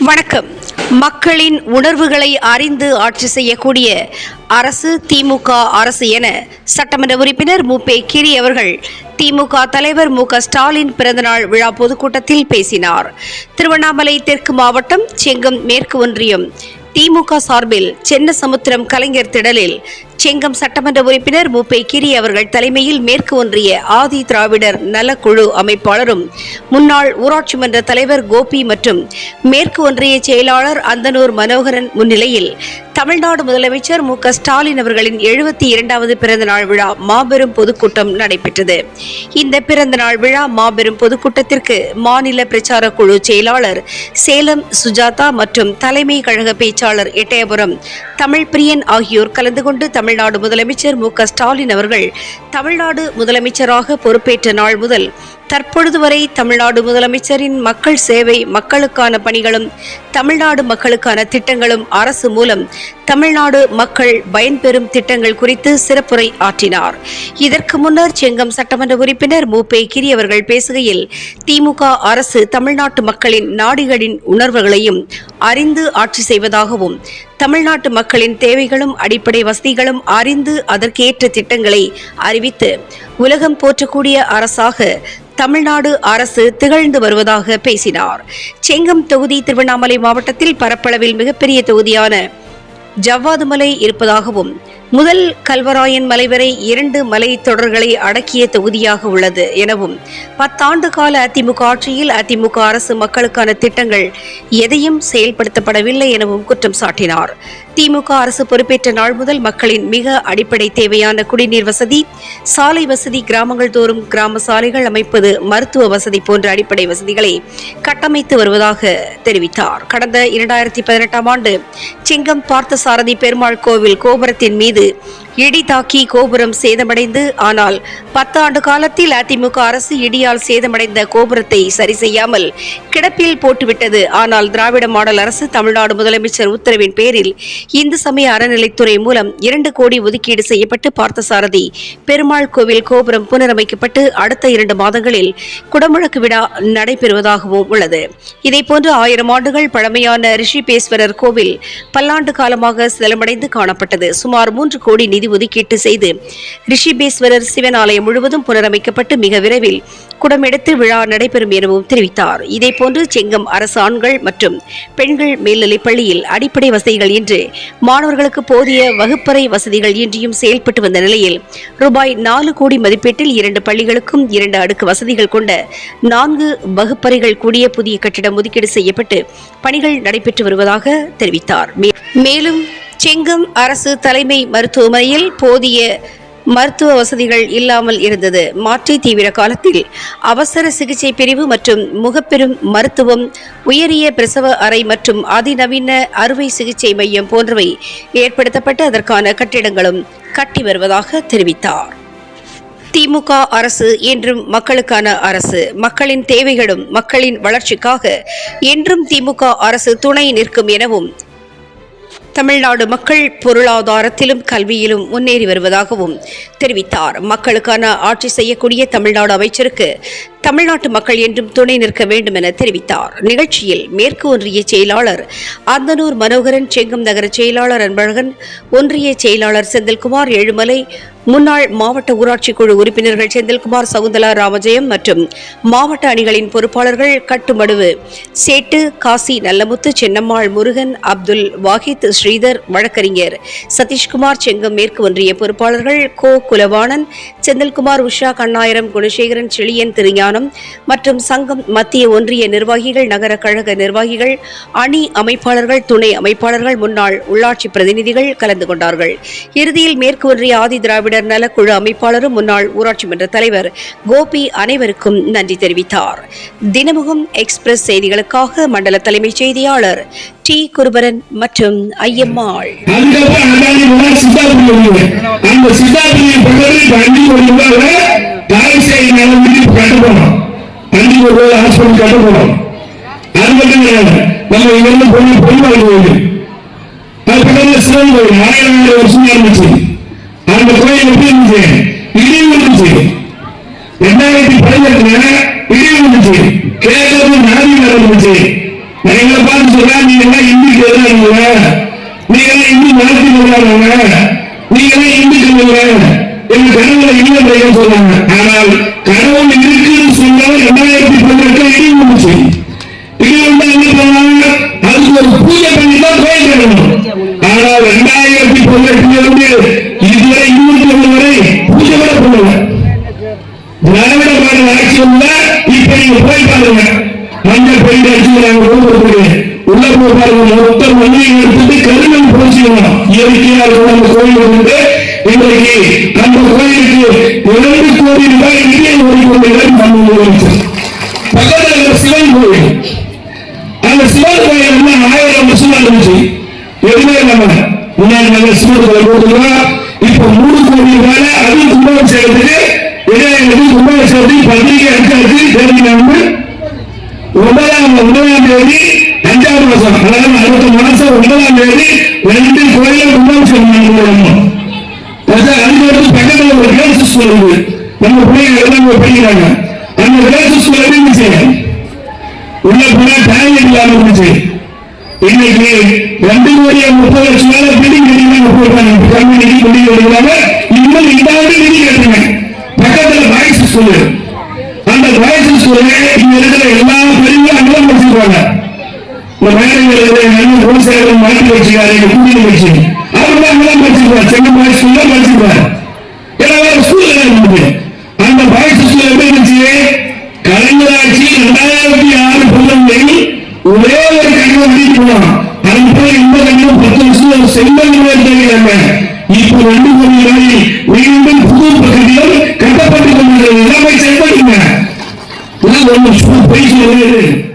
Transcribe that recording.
வணக்கம். மக்களின் உணர்வுகளை அறிந்து ஆட்சி செய்யக்கூடிய அரசு திமுக அரசு என சட்டமன்ற உறுப்பினர் மு. பே. கிரி அவர்கள் திமுக தலைவர் மு. க. ஸ்டாலின் பிறந்தநாள் விழா பொதுக்கூட்டத்தில் பேசினார். திருவண்ணாமலை தெற்கு மாவட்டம் செங்கம் மேற்கு ஒன்றியம். திமுக சார்பில் சென்னசமுத்திரம் கலைஞர் திடலில் செங்கம் சட்டமன்ற உறுப்பினர் முப்பை கிரி அவர்கள் தலைமையில் மேற்கு ஒன்றிய ஆதி திராவிடர் நலக்குழு அமைப்பாளரும் முன்னாள் ஊராட்சி மன்ற தலைவர் கோபி மற்றும் மேற்கு ஒன்றிய செயலாளர் அந்தனூர் மனோகரன் முன்னிலையில் தமிழ்நாடு முதலமைச்சர் மு க ஸ்டாலின் அவர்களின் எழுபத்தி இரண்டாவது பிறந்தநாள் விழா மாபெரும் பொதுக்கூட்டம் நடைபெற்றது. இந்த பிறந்தநாள் விழா மாபெரும் பொதுக்கூட்டத்திற்கு மாநில பிரச்சார குழு செயலாளர் சேலம் சுஜாதா மற்றும் தலைமை கழக பேச்சாளர் எட்டயபுரம் தமிழ் பிரியன் ஆகியோர் கலந்து கொண்டு தமிழ்நாடு முதலமைச்சர் மு க ஸ்டாலின் அவர்கள் தமிழ்நாடு முதலமைச்சராக பொறுப்பேற்ற நாள் முதல் தற்பொழுது வரை தமிழ்நாடு முதலமைச்சரின் மக்கள் சேவை மக்களுக்கான பணிகளும் தமிழ்நாடு மக்களுக்கான திட்டங்களும் அரசு மூலம் தமிழ்நாடு மக்கள் பயன்பெறும் திட்டங்கள் குறித்து சிறப்புரை ஆற்றினார். இதற்கு முன்னர் செங்கம் சட்டமன்ற உறுப்பினர் மு. கிரி அவர்கள் பேசுகையில் திமுக அரசு தமிழ்நாட்டு மக்களின் நாடிகளின் உணர்வுகளையும் அறிந்து ஆட்சி செய்வதாகவும் தமிழ்நாட்டு மக்களின் தேவைகளும் அடிப்படை வசதிகளும் அறிந்து அதற்கேற்ற திட்டங்களை அறிவித்து உலகம் போற்றக்கூடிய அரசாக தமிழ்நாடு அரசு திகழ்ந்து வருவதாக பேசினார். செங்கம் தொகுதி திருவண்ணாமலை மாவட்டத்தில் பரப்பளவில் மிகப்பெரிய தொகுதியான ஜவ்வாதுமலை இருப்பதாகவும் முதல் கல்வராயன் மலை வரை இரண்டு மலை தொடர்களை அடக்கிய தொகுதியாக உள்ளது எனவும் பத்தாண்டு கால அதிமுக ஆட்சியில் அதிமுக அரசு மக்களுக்கான திட்டங்கள் எதையும் செயல்படுத்தப்படவில்லை எனவும் குற்றம் சாட்டினார். திமுக அரசு பொறுப்பேற்ற நாள் முதல் மக்களின் மிக அடிப்படை தேவையான குடிநீர் வசதி சாலை வசதி கிராமங்கள் தோறும் கிராம சாலைகள் அமைப்பது மருத்துவ வசதி போன்ற அடிப்படை வசதிகளை கட்டமைத்து வருவதாக தெரிவித்தார். கடந்த இரண்டாயிரத்தி பதினெட்டாம் ஆண்டு செங்கம் பார்த்தசாரதி பெருமாள் கோவில் கோபுரத்தின் மீது இடி தாக்கி கோபுரம் சேதமடைந்து ஆனால் பத்தாண்டு காலத்தில் அதிமுக அரசு இடியால் சேதமடைந்த கோபுரத்தை சரி செய்யாமல் கிடப்பில் போட்டுவிட்டது. ஆனால் திராவிட மாடல் அரசு தமிழ்நாடு முதலமைச்சர் உத்தரவின் பேரில் இந்து சமய அறநிலைத்துறை மூலம் இரண்டு கோடி ஒதுக்கீடு செய்யப்பட்டு பார்த்தசாரதி. பெருமாள் கோவில் கோபுரம் புனரமைக்கப்பட்டு அடுத்த இரண்டு மாதங்களில் குடமுழக்கு விழா நடைபெறுவதாகவும் உள்ளது. இதேபோன்று ஆயிரம் ஆண்டுகள் பழமையான ரிஷிபேஸ்வரர் கோவில் பல்லாண்டு காலமாக செலமடைந்து காணப்பட்டது. சுமார் மூன்று கோடி நிதி நிதி ஒதுக்கீட்டு செய்து ரிஷிபேஸ்வரர் சிவன் ஆலயம் முழுவதும் புனரமைக்கப்பட்டு மிக விரைவில் குடமெடுத்து விழா நடைபெறும் எனவும் தெரிவித்தார். இதேபோன்று செங்கம் அரசு ஆண்கள் மற்றும் பெண்கள் மேல்நிலைப் பள்ளியில் அடிப்படை வசதிகள் இன்று மாணவர்களுக்கு போதிய வகுப்பறை வசதிகள் இன்றியும் செயல்பட்டு வந்த நிலையில் ரூபாய் நாலு கோடி மதிப்பீட்டில் இரண்டு பள்ளிகளுக்கும் இரண்டு அடுக்கு வசதிகள் கொண்ட நான்கு வகுப்பறைகள் கூடிய புதிய கட்டிடம் ஒதுக்கீடு செய்யப்பட்டு பணிகள் நடைபெற்று வருவதாக தெரிவித்தார். மேலும் செங்கம் அரசு தலைமை மருத்துவமனையில் போதிய மருத்துவ வசதிகள் இல்லாமல் இருந்தது. மாற்றி தீவிர காலத்தில் அவசர சிகிச்சை பிரிவு மற்றும் முகப்பெரும் மருத்துவம் உயரிய பிரசவ அறை மற்றும் அதிநவீன அறுவை சிகிச்சை மையம் போன்றவை ஏற்படுத்தப்பட்டு அதற்கான கட்டிடங்களும் கட்டி வருவதாக தெரிவித்தார். திமுக அரசு என்றும் மக்களுக்கான அரசு. மக்களின் தேவைகளும் மக்களின் வளர்ச்சிக்காக என்றும் திமுக அரசு துணை நிற்கும் எனவும் தமிழ்நாடு மக்கள் பொருளாதாரத்திலும் கல்வியிலும் முன்னேறி வருவதாகவும் தெரிவித்தார். மக்களுக்கான ஆட்சி செய்யக்கூடிய தமிழ்நாடு அமைச்சருக்கு தமிழ்நாட்டு மக்கள் என்றும் துணை நிற்க வேண்டும் என தெரிவித்தார். நிகழ்ச்சியில் மேற்கு ஒன்றிய செயலாளர் அந்தனூர் மனோகரன் செங்கம் நகர செயலாளர் அன்பழகன் ஒன்றிய செயலாளர் செந்தில்குமார் ஏழுமலை முன்னாள் மாவட்ட ஊராட்சி குழு உறுப்பினர்கள் செந்தில்குமார் சகுந்தலா ராமஜெயம் மற்றும் மாவட்ட அணிகளின் பொறுப்பாளர்கள் கட்டுமடுவு. சேட்டு காசி நல்லமுத்து சென்னம்மாள் முருகன் அப்துல் வாஹித் ஸ்ரீதர் வழக்கறிஞர். சதீஷ்குமார் செங்கம் மேற்கு ஒன்றிய பொறுப்பாளர்கள் கோ. குலவாணன் செந்தில்குமார் உஷா கண்ணாயிரம் குணசேகரன் செழியன் திருஞானம் மற்றும் சங்கம் மத்திய ஒன்றிய நிர்வாகிகள் நகர கழக நிர்வாகிகள் அணி அமைப்பாளர்கள் துணை அமைப்பாளர்கள் முன்னாள் உள்ளாட்சி பிரதிநிதிகள் கலந்து கொண்டார்கள். இறுதியில் மேற்கு ஒன்றிய ஆதி திராவிடர் நலக்குழு அமைப்பாளரும் முன்னாள் ஊராட்சி மன்ற தலைவர் கோபி அனைவருக்கும் நன்றி தெரிவித்தார் தினமுகம் எக்ஸ்பிரஸ் செய்திகளுக்காக மண்டல தலைமைச் செய்தியாளர் டி குருபரன் மற்றும் ஐயம்மாள் அதுக்கப்புறம் அதானி ஹாஸ்பிட்டல் கட்ட போனோம் அது மட்டும் கிடையாது நம்ம இங்க இருந்து பொண்ணு பொன்வாள் கோயில் அது பக்கத்துல சிவன் கோயில் ஆயிரம் ஆயிரம் வருஷம் இருந்துச்சு அந்த கோயில் எப்படி இருந்துச்சு இடி வந்துச்சு ரெண்டாயிரத்தி பதினெட்டுல இடி வந்துச்சு கேட்கறது நாடி நடந்துச்சு நான் எங்களை பார்த்து சொல்றேன் நீங்க எல்லாம் இந்துக்கு எதிரானவங்க நீங்க எல்லாம் இந்து மதத்துக்கு எதிரானவங்க நீங்க எல்லாம் இந்துக்கு இல்ல எங்க கடவுளை இல்லை முறைகள் சொல்றாங்க. ஆனால் கடவுள் இருக்குன்னு சொன்னால் ரெண்டாயிரத்தி பதினெட்டுல இடி வந்துச்சு இடி வந்து என்ன பண்ணாங்க அதுக்கு ஒரு பூஜை பண்ணி தான் கோயில் கட்டணும். ஆனால் ரெண்டாயிரத்தி பதினெட்டுல இருந்து மாடல் இப்ப நீங்க போய் பாருங்க. மஞ்சள் பெயிண்ட் அடிச்சு நாங்க உள்ள போய் பாருங்க மொத்த மண்ணையும் எடுத்துட்டு கருமண் பூசிக்கணும் இயற்கையா இருக்கிற கோயில் வந்து இன்றைக்கு அந்த கோயிலுக்கு இரண்டு கோடி ரூபாய் நிதியை ஒதுக்கொண்டு மண் பக்கத்துல சிவன் கோயில். அந்த சிவன் கோயில் ஆயிரம் வருஷம் இருந்துச்சு எதுவுமே நம்ம முன்னாடி நல்ல சிவன் கோயில் போட்டுக்கலாம் இப்ப மூணு கோடி ரூபாய் அதுவும் கும்பகம் செய்யறதுக்கு சொல்லி பத்திரிகை அடிச்சாச்சு தெரிஞ்சுக்காம ஒன்பதாம் ஒன்பதாம் தேதி அஞ்சாவது மாசம் அதாவது அறுபத்தி மாசம் ஒன்பதாம் தேதி ரெண்டு கோயில கும்பாபிஷேகம் பண்ணிடுவோம் அதுக்கு பக்கத்துல ஒரு கேர்ள்ஸ் ஸ்கூல் இருக்கு நம்ம பிள்ளைங்க எல்லாம் படிக்கிறாங்க? அந்த கேர்ள்ஸ் ஸ்கூல் இருந்துச்சு? உள்ள போனா டாய்லெட் இல்லாம இருந்துச்சு. இன்னைக்கு ரெண்டு கோடி முப்பது லட்சம் மேல பில்டிங் கட்டிங்க போயிருக்காங்க கல்வி கட்டிக்கிறாங்க இன்னும் நிதி கட்டுங்க பக்கத்துல வயசு சொல்லு. அந்த வயசு ஸ்கூலு இங்க இருக்கிற எல்லா பெரியவங்களும் அங்கெல்லாம் படிச்சிருக்காங்க இந்த மேடைகள் நல்ல மாற்றி வச்சுக்காரு வச்சு அவர் தான் அங்கெல்லாம் படிச்சிருப்பார். சென்னை பாய்ஸ் ஸ்கூல்ல படிச்சிருப்பார். ஏன்னா வேற அந்த பாய்ஸ் ஸ்கூல் எப்படி இருந்துச்சு? கலைஞர் ஆட்சி ஆறு பிள்ளைகள் ஒரே ஒரு கடிதம் அடிட்டு அதுக்கு போய் இந்த கடிதம் பத்து வருஷம் ஒரு செங்கல் இப்போ ரெண்டு கோடி மீண்டும் புது கட்டிடம் கட்டப்பட்டு